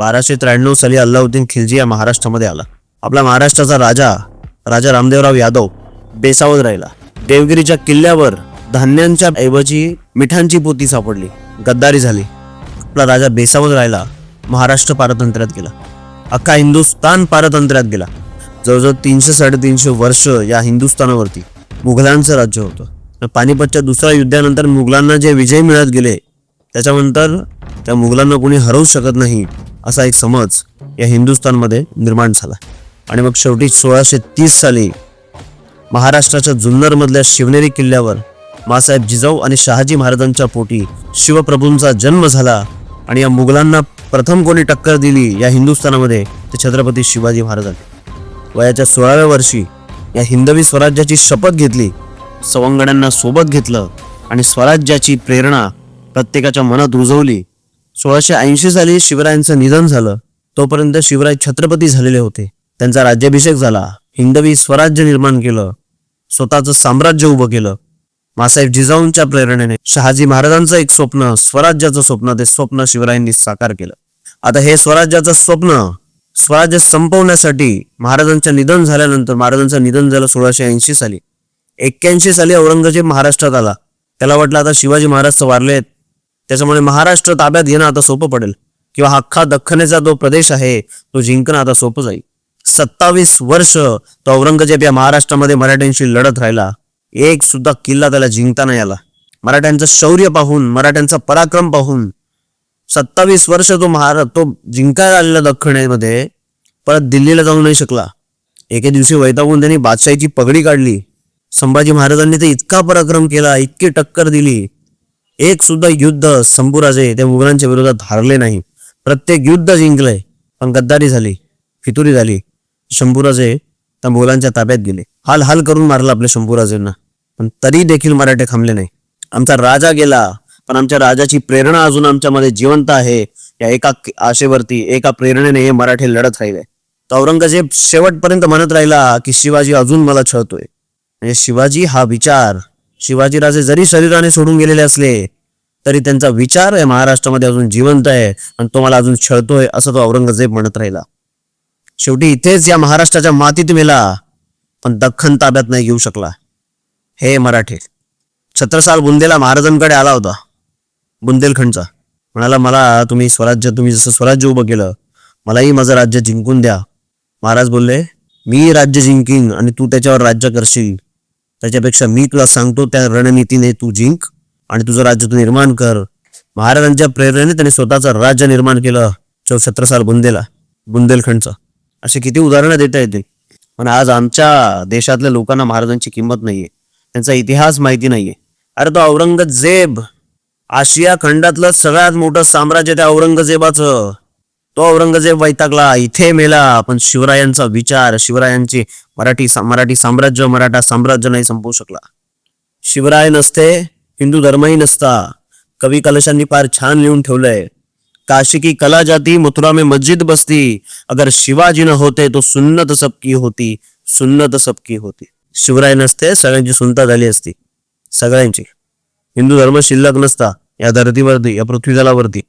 बाराशे त्र्याण्णव साली अल्लाउद्दीन खिलजी या महाराष्ट्रामध्ये आला. आपला महाराष्ट्राचा राजा राजा रामदेवराव यादव बेसावत राहिला. देवगिरीच्या किल्ल्यावर धान्यांच्या ऐवजी मिठांची पोती सापडली. गद्दारी झाली. आपला राजा बेसावत राहिला महाराष्ट्र पारतंत्र्यात गेला. अख्खा हिंदुस्थान पारतंत्र्यात गेला. जवळजवळ तीनशे साडेतीनशे वर्ष या हिंदुस्थानावरती मुघलांचं राज्य होतं. पानिपतच्या दुसऱ्या युद्धानंतर मुघलांना जे विजय मिळत गेले त्याच्यानंतर त्या मुघलांना कोणी हरवू शकत नाही. असा एक समज या हिंदुस्थानमध्ये निर्माण झाला. आणि मग शेवटी सोळाशे तीस साली महाराष्ट्राच्या जुन्नरमधल्या शिवनेरी किल्ल्यावर मासाहेब जिजाऊ आणि शहाजी महाराजांच्या पोटी शिवप्रभूंचा जन्म झाला आणि या मुघलांना प्रथम कोणी टक्कर दिली या हिंदुस्थानामध्ये ते छत्रपती शिवाजी महाराजांनी वयाच्या सोळाव्या वर्षी या हिंदवी स्वराज्याची शपथ घेतली सवंगड्यांना सोबत घेतलं आणि स्वराज्याची प्रेरणा प्रत्येकाच्या मनात रुजवली सोळाशे ऐंशी साली शिवरायांचं निधन झालं तोपर्यंत शिवराय छत्रपती झालेले होते. त्यांचा राज्याभिषेक झाला. हिंदवी स्वराज्य निर्माण केलं. स्वतःचं साम्राज्य उभं केलं. मासाहेब जिजाऊंच्या प्रेरणेने शहाजी महाराजांचं एक स्वप्न स्वराज्याचं स्वप्न ते स्वप्न शिवरायांनी साकार केलं. आता हे स्वराज्याचं स्वप्न स्वराज्य संपवण्यासाठी महाराजांचं निधन झाल्यानंतर महाराजांचं निधन झालं सोळाशे ऐंशी साली. एक्क्याऐंशी साली औरंगजेब महाराष्ट्रात आला. त्याला वाटलं आता शिवाजी महाराज वारलेत त्याच्यामुळे महाराष्ट्र ताब्यात घेणं आता सोपं पडेल. किंवा अख्खा दख्खनेचा जो प्रदेश आहे तो जिंकणं आता सोपं जाईल. सत्तावीस वर्ष तो औरंगजेब या महाराष्ट्रामध्ये मराठ्यांशी लढत राहिला. एक सुद्धा किल्ला त्याला जिंकता नाही आला. मराठ्यांचं शौर्य पाहून मराठ्यांचा पराक्रम पाहून सत्तावीस वर्ष तो महारा तो जिंकायला आलेला दख्खनेमध्ये परत दिल्लीला जाऊ नाही शकला. एके दिवशी वैतागून त्यांनी बादशाहीची पगडी काढली. संभाजी महाराजांनी तर इतका पराक्रम केला इतकी टक्कर दिली. एक सुद्धा युद्ध संभूराजे त्या मुघलांच्या विरोधात हारले नाही. प्रत्येक युद्ध जिंकले पण गद्दारी झाली फितुरी झाली शंभूराजे त्या मुघलांच्या ताब्यात गेले. हाल हाल करून मारला आपल्या शंभूराजेंना पण तरी देखील मराठे थांबले नाही. आमचा राजा गेला पण आमच्या राजाची प्रेरणा अजून आमच्यामध्ये जिवंत आहे. या एका आशेवरती एका प्रेरणेने हे मराठे लढत राहिले. तर औरंगजेब शेवटपर्यंत म्हणत राहिला की शिवाजी अजून मला छळतोय. म्हणजे शिवाजी हा विचार शिवाजीराजे जरी शरीराने सोडून गेलेले असले तरी त्यांचा विचार या महाराष्ट्रामध्ये अजून जिवंत आहे आणि तो मला अजून छळतोय असं तो औरंगजेब म्हणत राहिला. शेवटी इथेच या महाराष्ट्राच्या मातीत मेला पण दख्खन ताब्यात नाही घेऊ शकला. हे मराठे. छत्रसाल बुंदेला महाराजांकडे आला होता बुंदेलखंडचा. म्हणाला मला तुम्ही स्वराज्य तुम्ही जसं स्वराज्य उभं केलं मलाही माझं राज्य जिंकून द्या. महाराज बोलले मी राज्य जिंकीन आणि तू त्याच्यावर राज्य करशील. त्याच्यापेक्षा मी तुला सांगतो त्या रणनीतीने तू जिंक आणि तुझं राज्य तू निर्माण कर. महाराजांच्या प्रेरणेने त्यांनी स्वतःचं राज्य निर्माण केलं चौ साल बुंदेला बुंदेलखंडचं. असे किती उदाहरणं देता येते पण आज आमच्या देशातल्या लोकांना महाराजांची किंमत नाहीये. त्यांचा इतिहास माहिती नाहीये. अरे तो औरंगजेब आशिया खंडातलं सगळ्यात मोठं साम्राज्य त्या औरंगजेबाचं. तो औरंगजेब वैतागला. इथे मेला. पण शिवरायांचा विचार शिवरायांची मराठी मराठी साम्राज्य मराठा साम्राज्य नाही संपवू शकला. शिवराय नसते हिंदू धर्मही नसता. कवी कलशांनी फार छान लिहून ठेवलंय. काशी की कला जाती मथुरा में मस्जिद बसती. अगर शिवाजी न होते तो सुन्नत सबकी होती सुन्नत सबकी होती. शिवराय नसते सगळ्यांची सुनता झाली असती. सगळ्यांची. हिंदू धर्म शिल्लक नसता. या धर्तीवरती या पृथ्वीदलावरती